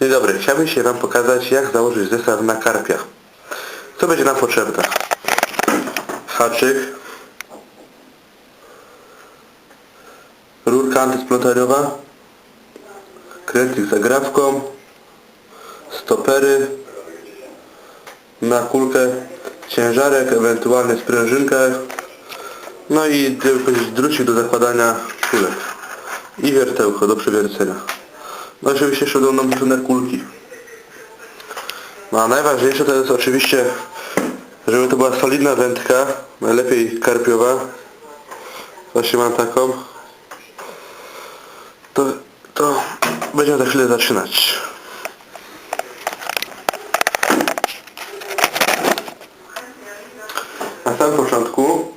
Dzień dobry, chciałbym się Wam pokazać jak założyć zestaw na karpia. Co będzie nam potrzebne? Haczyk, rurka antysplątariowa, kredlik z agrawką, stopery, na kulkę ciężarek, ewentualnie sprężynkę, no i drucik do zakładania kulek i wiertełko do przewiercenia. No i oczywiście będą nam potrzebne kulki. No a najważniejsze to jest oczywiście, żeby to była solidna wędka, najlepiej karpiowa. Właśnie mam taką. To, to będziemy za chwilę zaczynać. Na samym początku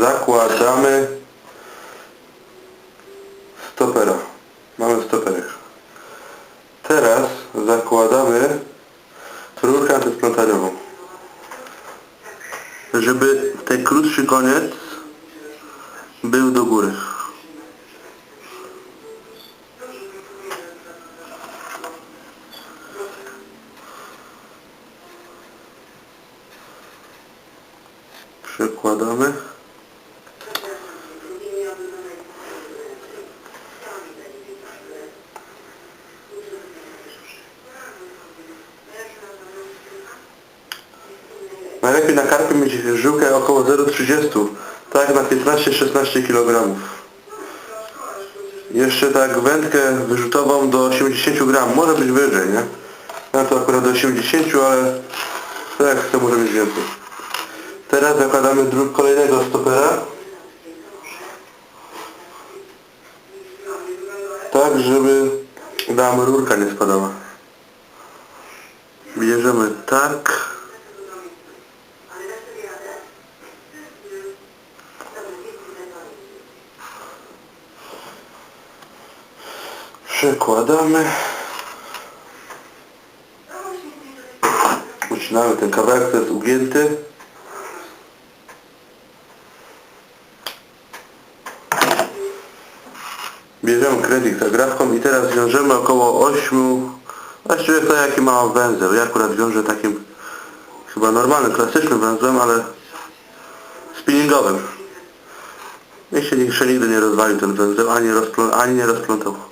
zakładamy stopera. Mamy stoperek. Teraz zakładamy rurkę antysplątariową. Żeby ten krótszy koniec był do góry. Przekładamy. Najlepiej na karpie mieć żyłkę około 0,30, tak na 15-16 kg. Jeszcze tak wędkę wyrzutową do 80 gram, może być wyżej, nie? Ja to akurat do 80, ale tak to może być więcej. Teraz zakładamy dru- kolejnego stopera. Tak, żeby nam rurka nie spadała. Bierzemy tak. Przekładamy. Ucinamy ten kawałek, to jest ugięty. Bierzemy kredyt z agrawką i teraz wiążemy około 8, właściwie to jaki ma węzeł. Ja akurat wiążę takim chyba normalnym, klasycznym węzłem, ale spinningowym. Niech się nigdy nie rozwalił ten węzeł, ani, rozplą, ani nie rozplątał.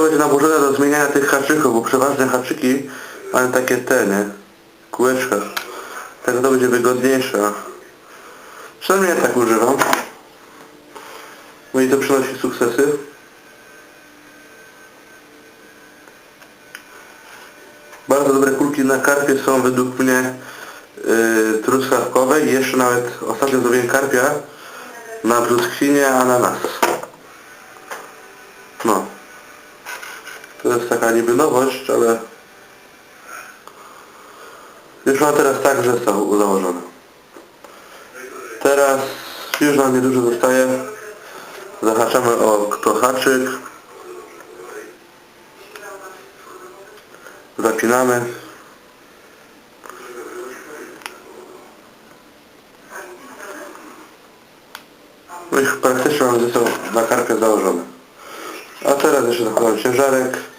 To będzie nałożone do zmieniania tych haczyków, bo przeważnie haczyki mają takie te, nie? Kółeczka. Tak to będzie wygodniejsze. Przynajmniej ja tak używam. No i to przynosi sukcesy. Bardzo dobre kulki na karpie są według mnie yy, truskawkowe i jeszcze nawet ostatnio zrobiłem karpia na brzoskwinie ananas. To jest taka niby nowość, ale już mam teraz tak, że są założone. Teraz już nam niedużo zostaje. Zahaczamy o to haczyk. Zapinamy. No już praktycznie mamy zestaw na karpę założony. A teraz jeszcze zakładam ciężarek.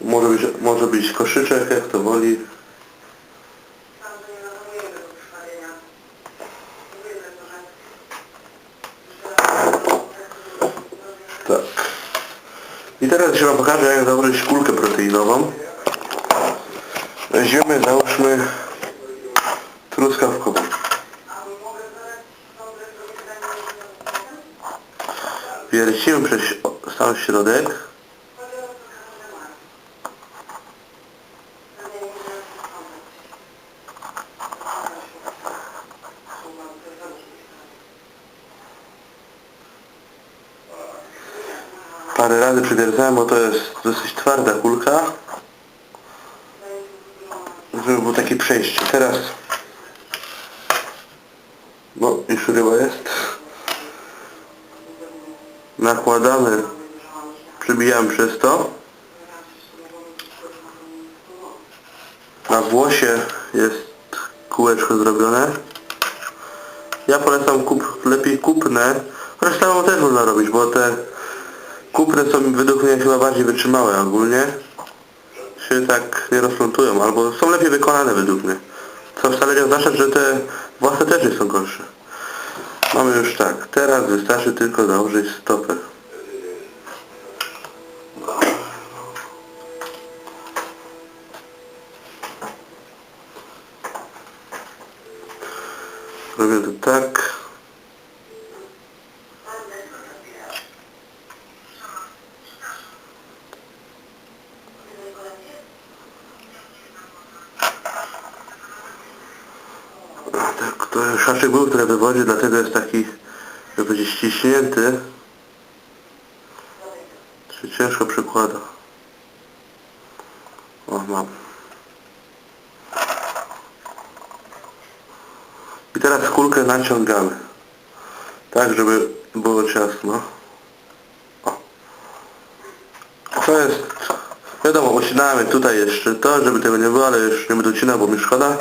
Może być, może być koszyczek, jak to woli. Tak. I teraz jeszcze Wam pokażę jak założyć kulkę proteinową. Weźmiemy, załóżmy truskawkową. Wiercimy przez cały środek. Parę razy przywiercałem, bo to jest dosyć twarda kulka. Żeby było takie przejście. Teraz no już ryba jest. Nakładamy, przybijamy przez to. Na włosie jest kółeczko zrobione. Ja polecam kup, lepiej kupne, samą też można robić, bo te kupne są według mnie chyba bardziej wytrzymałe ogólnie. Się tak nie rozplątują, albo są lepiej wykonane według mnie. Co wcale nie oznacza, że te własne też nie są gorsze. Mamy już tak, teraz wystarczy tylko założyć stopę. Robię to tak. Tak, to szaczek był, który wywodzi, dlatego jest taki, jak będzie ściśnięty. Się ciężko przykłada. O, mam. I teraz kulkę naciągamy. Tak, żeby było ciasno. To jest, wiadomo, ucinamy tutaj jeszcze to, żeby tego nie było, ale już nie będę ucinał, bo mi szkoda.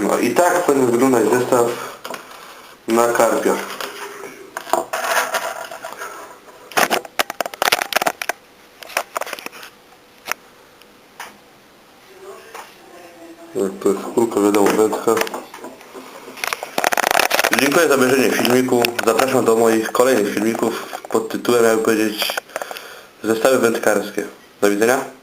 No i tak powinien wyglądać zestaw na karpia. Tak, to jest kulka, wiadomo, wędka. Dziękuję za obejrzenie filmiku. Zapraszam do moich kolejnych filmików pod tytułem, jakby powiedzieć, zestawy wędkarskie. Do widzenia.